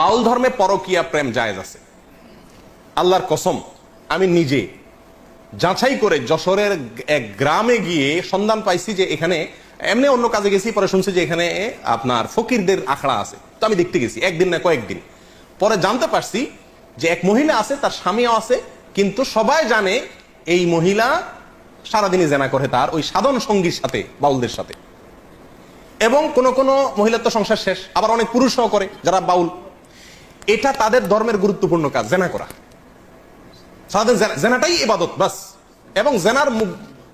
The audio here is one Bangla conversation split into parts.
বাউল ধর্মে পরকিয়া প্রেম জায়েজ আছে। আল্লাহর কসম, আমি নিজে যাচাই করে যশোরের এক গ্রামে গিয়ে সন্ধান পাইছি যে এখানে এমনি অন্য কাজে গেছি, পরে শুনছি যে এখানে আপনার ফকিরদের আখড়া আছে। তো আমি দেখতে গেছি, একদিন না কয়েকদিন। পরে জানতে পারছি যে এক মহিলা আছে, তার স্বামীও আছে, কিন্তু সবাই জানে এই মহিলা সারাদিনই জেনা করে তার ওই সাধন সঙ্গীর সাথে, বাউলদের সাথে। এবং কোন কোন মহিলার তো সংসার শেষ, আবার অনেক পুরুষও করে যারা বাউল এটা তাদের ধর্মের গুরুত্বপূর্ণ কাজ, জেনা করা। জেনাটাই ইবাদত, বাস। এবং জেনার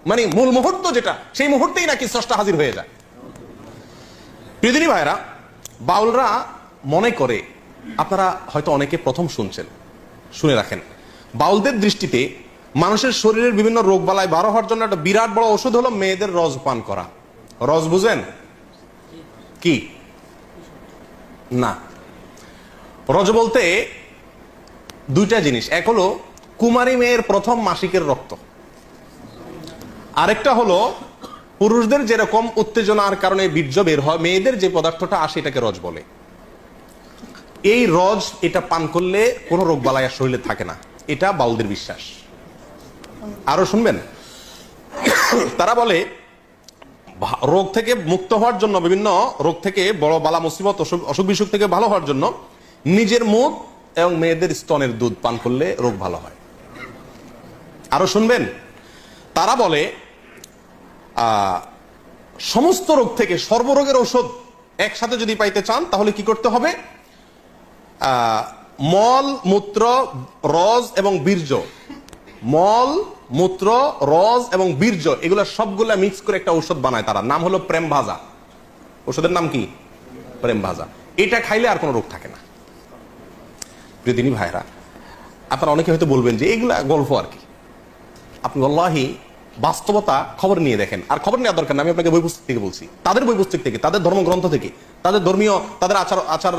মানে মূল মুহূর্ত যেটা, সেই মুহূর্তেই নাকি স্রষ্টা হাজির হয়ে যায়। প্রিয়দিনী ভাইরা বাউলরা মনে করে, আপনারা হয়তো অনেকে প্রথম শুনছেন, শুনে রাখেন, বাউলদের দৃষ্টিতে মানুষের শরীরের বিভিন্ন রোগ বালায় বারো হওয়ার জন্য একটা বিরাট বড় ওষুধ হলো মেয়েদের রস পান করা। রস বুঝেন? কি? না। রজ বলতে দুইটা জিনিস। এক হলো, কুমারী মেয়ের প্রথম মাসিকের রক্ত। আরেকটা হলো, পুরুষদের যেরকম উত্তেজনার কারণে বীর্য বের হয়, মেয়েদের যে পদার্থটা আসে এটাকে রজ বলে। এই রজ এটা পান করলে কোনো রোগ আর শরীরে থাকে না। এটা বাউলদের বিশ্বাস। আরও শুনবেন? তারা বলে রোগ থেকে মুক্ত হওয়ার জন্য, বিভিন্ন রোগ থেকে বড় বালা মুসিবত, অসুখ বিসুখ থেকে ভালো হওয়ার জন্য নিজের মুখ এবং মেয়েদের স্তনের দুধ পান করলে রোগ ভালো হয়। আরও শুনবেন? তারা বলে সমস্ত রোগ থেকে সর্বরোগের ঔষধ একসাথে যদি পাইতে চান, তাহলে কি করতে হবে? মল, মূত্র রজ এবং বীর্য। মল, মূত্র রজ এবং বীর্য, এগুলো সবগুলা মিক্স করে একটা ঔষধ বানায় তারা। নাম হলো প্রেম ভাজা ওষুধের নাম কি? প্রেম ভাজা এটা খাইলে আর কোনো রোগ থাকে না। প্রিয়দিনী ভাইরা, আপনারা অনেকে হয়তো বলবেন যে এগুলা গল্প আর কি। আপনি আল্লাহি বাস্তবতা খবর নিয়ে দেখেন, আর খবর নেওয়ার দরকার না, আমি আপনাকে বই পুস্তক থেকে বলছি। তাদের বই পুস্তক থেকে, তাদের ধর্মগ্রন্থ থেকে, তাদের ধর্মীয়, তাদের আচার আচার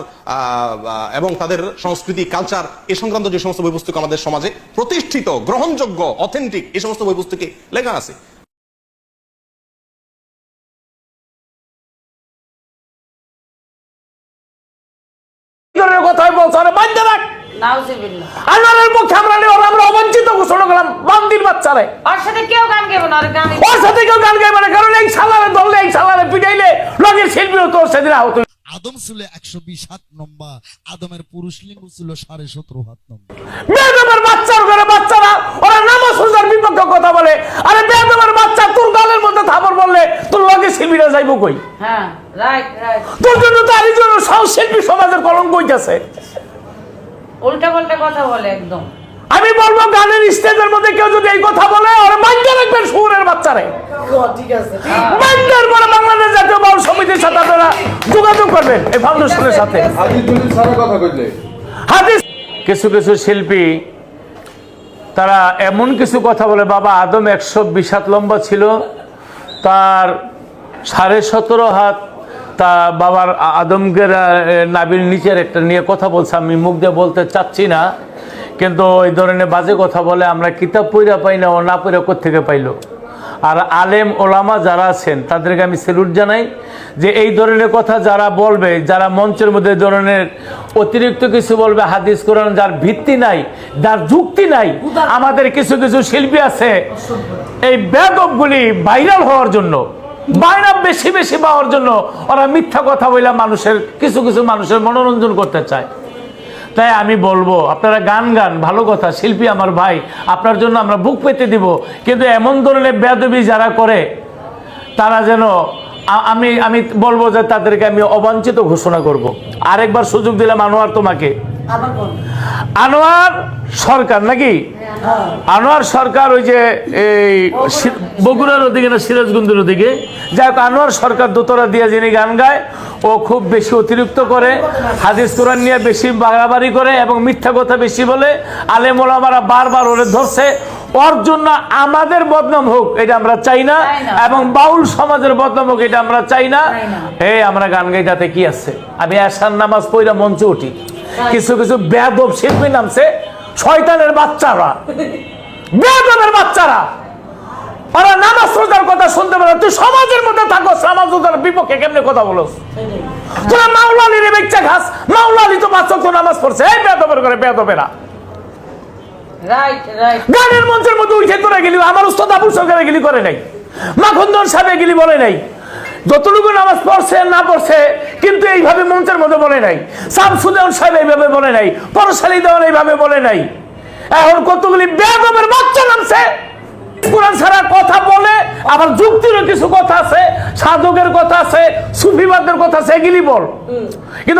এবং তাদের সংস্কৃতি কালচার এ সংক্রান্ত যে সমস্ত বই পুস্তক আমাদের সমাজে প্রতিষ্ঠিত, গ্রহণযোগ্য অথেন্টিক এই সমস্ত বই পুস্তকে লেখা আছে। কথাই বলছো? বাধ্য রাখ! পক্ষে আমরা নেই, ওরা আমরা অবঞ্চিত ঘোষণা করলাম বান্দির বাচ্চারে। ওর সাথে কেউ গান গাইবে না গান ওর সাথে কেউ গান গাইবে না কারণ এই সালারে ধরলে এই সালারে পিটাইলে লগের শিল্পীও তোর সেদিন আহত আদম ছিল একশো বিশ হাত লম্বা আদমের পুরুষ লিঙ্গ ছিল সাড়ে সতেরো হাত লম্বা বেদমের বাচ্চার ঘরে বাচ্চারা ওরা নামাজ সুজার বিপক্ষে কথা বলে। আরে বেদমের বাচ্চা তোর গালের মধ্যে থাপড় বললে তোর লগে শিল্পীরা যাইব কই? হ্যাঁ রাইট রাইট। তোর জন্য তো আরেক জন্য সব শিল্পী সমাজের কলঙ্ক হইতেছে। উল্টা পাল্টা কথা বলে একদম। আমি বলব গানের স্টেজের মধ্যে কেউ যদি এই কথা বলে ওরা মাইন্ডে রাখবেন সুরের বাচ্চারে। মাইন্ডের পরে বাংলাদেশ জাতীয় বাউল সমিতির সাথে আপনারা যোগাযোগ করবেন এই ফাউন্ডেশনের সাথে। হাদিস কিছু কিছু শিল্পী তারা এমন কিছু কথা বলে বাবা আদম একশো বিশ হাত লম্বা ছিল তার সাড়ে সতেরো হাত তা বাবার আ- আদমকের আহ, নাবির নিচের একটা নিয়ে কথা বলছে। আমি মুখ দিয়ে বলতে চাচ্ছি না কিন্তু ওই ধরনের বাজে কথা বলে আমরা কিতাব পইরা পাই না ও না পইরা থেকে পাইলো। আর আলেম ওলামা যারা আছেন তাদেরকে আমি স্যালুট জানাই যে এই ধরনের কথা যারা বলবে যারা মঞ্চের মধ্যে ধরনের অতিরিক্ত কিছু বলবে হাদিস কোরআন যার ভিত্তি নাই যার যুক্তি নাই আমাদের কিছু কিছু শিল্পী আছে। এই ব্যাপকগুলি ভাইরাল হওয়ার জন্য। বাইরা বেশি বেশি পাওয়ার জন্য ওরা মিথ্যা কথা বলে মানুষের, কিছু কিছু মানুষের মনোরঞ্জন করতে চায়। তাই আমি বলব, আপনারা গান গান, ভালো কথা, শিল্পী আমার ভাই, আপনার জন্য আমরা বুক পেতে দিব। কিন্তু এমন ধরনের বেদবি যারা করে, তারা যেন আমি আমি বলব যে তাদেরকে আমি অবাঞ্ছিত ঘোষণা করব। আরেকবার সুযোগ দিলাম আনোয়ার তোমাকে। আনোয়ার সরকার নাকি? আনোয়ার সরকার ওই যে এই বগুড়ার ওদিকে না সিরাজগঞ্জের ওদিকে। যাই হোক আনোয়ার সরকার দোতরা দিয়ে যিনি গান গায় ও খুব বেশি অতিরিক্ত করে হাদিস কোরআন নিয়ে বেশি বাড়াবাড়ি করে এবং মিথ্যা কথা বেশি বলে আলেম ওলামারা বারবার ওরে ধরছে। ওর জন্য আমাদের বদনাম হোক এটা আমরা চাই না। এবং বাউল সমাজের বদনাম হোক এটা আমরা চাই না। এই আমরা গান গাই তাতে কি আছে? আমি আসার নামাজ পড়া মঞ্চে উঠি। কিছু কিছু বেদব শিল্পী নামছে শয়তানের বাচ্চারা। বেদবের বাচ্চারা। ওরা নামাজ রোজার কথা শুনতে পারে তুই সমাজের মধ্যে থাকো সমাজ রোজার বিপক্ষে কেমনে কথা বলো তোরা মাওলালি রে বেচ্চা খাস মাওলালি তো পাঁচ ওয়াক্ত নামাজ পড়ছে এই বেদবের করে বেদবেরা গানের মঞ্চের মধ্যে উঠে তোরা গেলি আমার উস্তাদ আবু সরকারে গেলি করে নাই। মাখন্দর সাহেব গেলি বলে নাই। যতটুকু নামাজ পড়ছে না পড়ছে কিন্তু এইভাবে মঞ্চের মধ্যে বলে নাই। শামসুদ্দৌন সাহেব এইভাবে বলে নাই পরশালী দেওয়ান এইভাবে বলে নাই। এখন কতগুলি বেদমের বাচ্চা নামছে। কোরআন ছাড়া কথা বলে আবার যুক্তিরও কিছু কথা আছে সাধকের কথা আছে সুফিবাদের কথা আছে এগুলি বল। কিন্তু